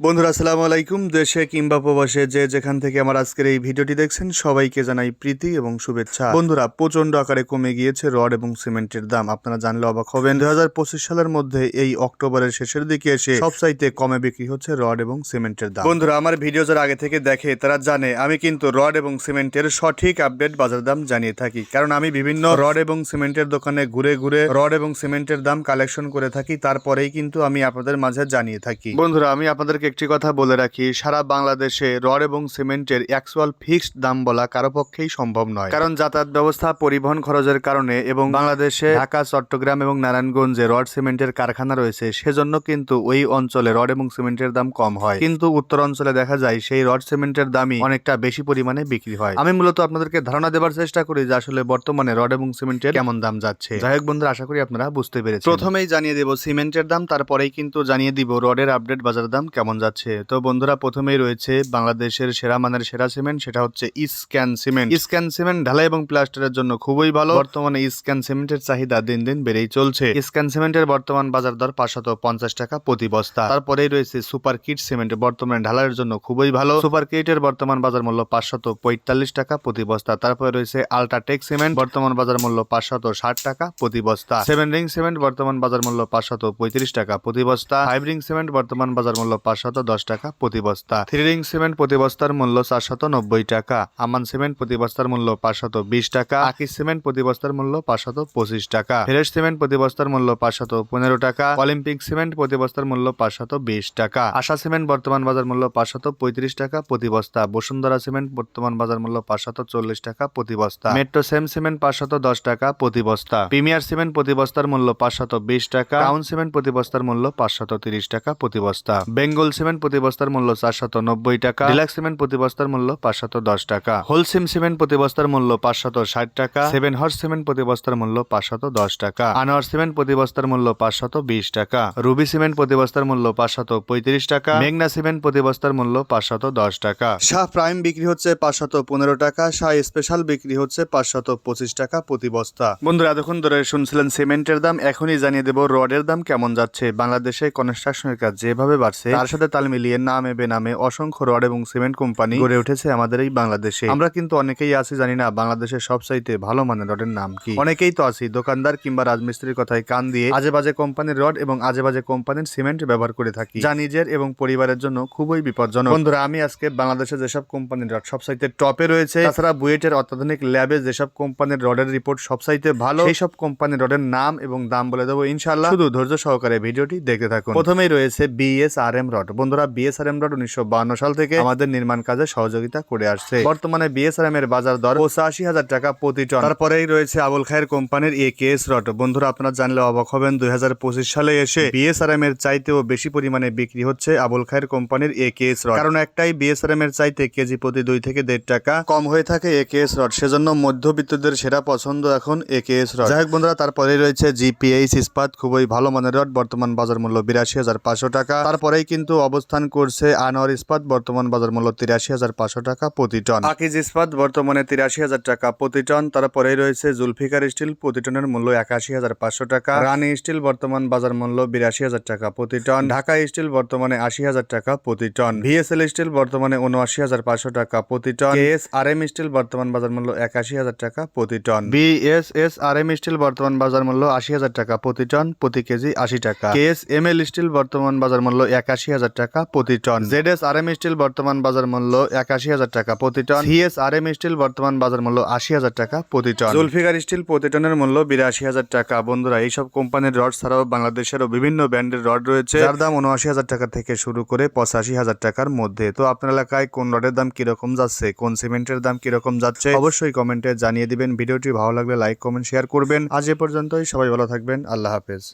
বন্ধুরা, আসসালামু আলাইকুম। দেশে কিংবা প্রবাসে যে যেখান থেকে আমার আজকের এই ভিডিওটি দেখছেন, সবাইকে জানাই প্রীতি এবং শুভেচ্ছা। বন্ধুরা প্রচণ্ড আকারে কমে গিয়েছে রড এবং সিমেন্টের দাম। আপনারা জানলে অবাক হবেন। পঁচিশ সালের মধ্যে এই অক্টোবরের শেষের দিকে এসে সবচাইতে কমে বিক্রি হচ্ছে রড এবং সিমেন্টের দাম। বন্ধুরা, আমার ভিডিও যারা আগে থেকে দেখে, তারা জানে, আমি কিন্তু রড এবং সিমেন্টের সঠিক আপডেট বাজার দাম জানিয়ে থাকি। কারণ আমি বিভিন্ন রড এবং সিমেন্টের দোকানে ঘুরে ঘুরে রড এবং সিমেন্টের দাম কালেকশন করে থাকি। তারপরেই কিন্তু আমি আপনাদের মাঝে জানিয়ে থাকি। বন্ধুরা, আমি আপনাদেরকে একটি কথা বলে রাখি, সারা বাংলাদেশে রড এবং সিমেন্টের অ্যাকচুয়াল ফিক্সড দাম বলা কারও পক্ষেই সম্ভব নয়। কারণ যাতায়াত ব্যবস্থা, পরিবহন খরচের কারণে এবং বাংলাদেশে ঢাকা, চট্টগ্রাম এবং নারায়ণগঞ্জে রড, সিমেন্টের কারখানা রয়েছে, সেজন্য কিন্তু ওই অঞ্চলে রড এবং সিমেন্টের দাম কম হয়। কিন্তু উত্তর অঞ্চলে দেখা যায় সেই রড, সিমেন্টের দামই অনেকটা বেশি পরিমাণে বিক্রি হয়। আমি মূলত আপনাদেরকে ধারণা দেবার চেষ্টা করি যে আসলে বর্তমানে রড এবং সিমেন্টের কেমন দাম যাচ্ছে। যাই হোক বন্ধুরা, আশা করি আপনারা বুঝতে পেরেছেন। প্রথমেই জানিয়ে দেব, সিমেন্টের দাম, তারপরেই কিন্তু জানিয়ে দিব রডের আপডেট বাজার দাম কেমন যাচ্ছে। তো বন্ধুরা, প্রথমেই রয়েছে বাংলাদেশের সেরা মানের সেরা সিমেন্ট, সেটা হচ্ছে ইস্ক্যান সিমেন্ট। ইস্ক্যান সিমেন্ট ঢালাই এবং প্লাস্টারের জন্য খুবই ভালো। বর্তমানে ইস্ক্যান সিমেন্টের চাহিদা দিন দিন বেড়েই চলছে। ইস্ক্যান সিমেন্টের বর্তমান বাজার দর পাঁচশত পঞ্চাশ টাকা প্রতি বস্তা। তারপরেই রয়েছে সুপার কিট সিমেন্ট, বর্তমানে ঢালাইয়ের জন্য খুবই ভালো। সুপার কিটের বর্তমান বাজার মূল্য পাঁচশত পঁয়তাল্লিশ টাকা প্রতি বস্তা। তারপরে রয়েছে আলট্রাটেক সিমেন্ট, বর্তমান বাজার মূল্য পাঁচশত ষাট টাকা প্রতি বস্তা। সেভেন রিং সিমেন্ট, বর্তমান বাজার মূল্য পাঁচশত পঁয়ত্রিশ টাকা প্রতি বস্তা। ফাইভ রিং সিমেন্ট, বর্তমান বাজার মূল্য পাঁচশত দশ টাকা প্রতি বস্তা। সিমেন্ট প্রতি বস্তার মূল্য চারশত নব্বই টাকা। আমান সিমেন্ট প্রতি বস্তার মূল্য পাঁচশত বিশ টাকা। আকিস সিমেন্ট প্রতি বস্তার মূল্য পাঁচশত পঁচিশ টাকা। সিমেন্ট প্রতি বস্তার মূল্য পাঁচশত পনেরো টাকা। অলিম্পিক সিমেন্ট প্রতি বস্তার মূল্য পাঁচশত বিশ টাকা। আশা সিমেন্ট বর্তমান বাজার মূল্য পাঁচশত পঁয়ত্রিশ টাকা প্রতি বস্তা। বসুন্ধরা সিমেন্ট বর্তমান বাজার মূল্য পাঁচশত চল্লিশ টাকা প্রতি বস্তা। মেট্রো সেম সিমেন্ট পাঁচশত দশ টাকা প্রতি বস্তা। প্রিমিয়ার সিমেন্ট প্রতি বস্তার মূল্য পাঁচশত বিশ টাকা। টাউন সিমেন্ট প্রতি বস্তার মূল্য পাঁচশত তিরিশ টাকা প্রতি বস্তা। বেঙ্গল সিমেন্ট প্রতি বস্তার মূল্য চারশত নব্বই টাকা ডিলাক্স সিমেন্ট প্রতি বস্তার মূল্য পাঁচশত দশ টাকা হোলসিম সিমেন্ট প্রতি বস্তার মূল্য পাঁচশত ষাট টাকা সেভেন হর্স সিমেন্ট প্রতি বস্তার মূল্য পাঁচশত দশ টাকা আনোয়ার সিমেন্ট প্রতি বস্তার মূল্য পাঁচশত বিশ টাকা রুবি সিমেন্ট প্রতি বস্তার মূল্য পাঁচশত পঁয়ত্রিশ টাকা মেঘনা সিমেন্ট প্রতি বস্তার মূল্য পাঁচশত দশ টাকা। শাহ প্রাইম বিক্রি হচ্ছে পাঁচশত পনেরো টাকা শাহ স্পেশাল বিক্রি হচ্ছে পাঁচশত পঁচিশ টাকা প্রতি বস্তা। বন্ধুরা এতক্ষণ ধরে শুনছিলেন সিমেন্টের দাম এখনই জানিয়ে দেবো রডের দাম কেমন যাচ্ছে। বাংলাদেশে কনস্ট্রাকশনের কাজ যেভাবে বাড়ছে তার সাথে তাল মিলিয়ে নামে, বেনামে অসংখ্য রড এবং সিমেন্ট কোম্পানি গড়ে উঠেছে আমাদের এই বাংলাদেশে। আমরা কিন্তু অনেকেই আছি, জানি না বাংলাদেশের সবচাইতে ভালো মানের রডের নাম কি। অনেকেই তো আছি, দোকানদার কিংবা রাজমিস্ত্রির কথায় কান দিয়ে আজে বাজে কোম্পানির রড এবং আজে বাজে কোম্পানির সিমেন্ট ব্যবহার করে থাকি। যা নিজের এবং পরিবারের জন্য খুবই বিপজ্জনক। বন্ধুরা, আমি আজকে বাংলাদেশে যেসব কোম্পানির রড সবচাইতে টপে রয়েছে, তাছাড়া বুয়েটের অত্যাধুনিক ল্যাবে যেসব কোম্পানির রডের রিপোর্ট সবচাইতে ভালো, সেই সব কোম্পানির রডের নাম এবং দাম বলে দেবো ইনশাল্লাহ শুধু ধৈর্য সহকারে ভিডিওটি দেখতে থাকুন। প্রথমেই রয়েছে বিএসআরএম রড বন্ধুরা বিএসআরএম আর এম রড উনিশশো সাল থেকে আমাদের নির্মাণ কাজে সহযোগিতা করে আসছে। বর্তমানে বিএসআরএম এর বাজার দর পঁচাশি হাজার টাকা প্রতি টন। তারপরেই রয়েছে আবুল খায়ের কোম্পানির এ কেএস রড। বন্ধুরা, আপনারা জানলে অবাক হবেন, দুই হাজার পঁচিশ সালে এসে বিএসআরএম এর চাইতেও বেশি পরিমাণে বিক্রি হচ্ছে আবুল খায়ের কোম্পানির এ কেএস রড। কারণ একটাই বিএসআরএম এর চাইতে কেজি প্রতি দুই থেকে দেড় টাকা কম হয়ে থাকে এ কে এস রড। সেজন্য মধ্যবিত্তদের সেরা পছন্দ এখন এ কেএস রড। যাই বন্ধুরা তারপরে রয়েছে জিপিএইচ ইস্পাত, খুবই ভালো মানের রড। বর্তমান বাজার মূল্য বিরাশি হাজার পাঁচশো টাকা। তারপরেই কিন্তু অবস্থান করছে আনোয়ার ইস্পাত, বর্তমান বাজার মূল্য তিরাশি হাজার পাঁচশো টাকা প্রতি টন। আকিজ ইস্পাত, বর্তমানে তিরাশি হাজার টাকা প্রতি টন, তারপরেই রয়েছে জুলফিকার স্টিল, প্রতি টনের মূল্য একাশি হাজার পাঁচশো টাকা। রানী স্টিল, বর্তমান বাজার মূল্য বিরাশি হাজার টাকা প্রতি টন। ঢাকা স্টিল, বর্তমানে আশি হাজার টাকা প্রতি টন। ভিএসএল স্টিল, বর্তমানে উনআশি হাজার পাঁচশো টাকা প্রতি ton. S R M steel, বর্তমান বাজার মূল্য একাশি হাজার টাকা প্রতি ton. BSS R M steel, বর্তমান বাজার মূল্য আশি হাজার টাকা প্রতি টন, প্রতি কেজি আশি টাকা। কেএস এম এল স্টিল, বর্তমান বাজার মূল্য একাশি হাজার টাকা প্রতি ton. Z S R M steel বর্তমান বাজার মূল্য একাশি হাজার টাকা প্রতি ton. CS R M steel বর্তমান বাজার মূল্য আশি হাজার টাকা প্রতি টন। জুলফিকার স্টিল প্রতি টনের মূল্য বিরাশি হাজার টাকা। বন্ধুরা এইসব কোম্পানির রড ছাড়াও বাংলাদেশেরও বিভিন্ন ব্র্যান্ডের রড রয়েছে। যার দাম উনআশি হাজার টাকা থেকে শুরু করে পঁচাশি হাজার টাকার মধ্যে। তো আপনার এলাকায় কোন রডের দাম কীরকম যাচ্ছে কোন সিমেন্টের দাম কীরকম যাচ্ছে অবশ্যই কমেন্টে জানিয়ে দিবেন। ভিডিওটি ভালো লাগলে লাইক কমেন্ট শেয়ার করবেন। আজ এ পর্যন্তই। সবাই ভালো থাকবেন। আল্লাহ হাফেজ।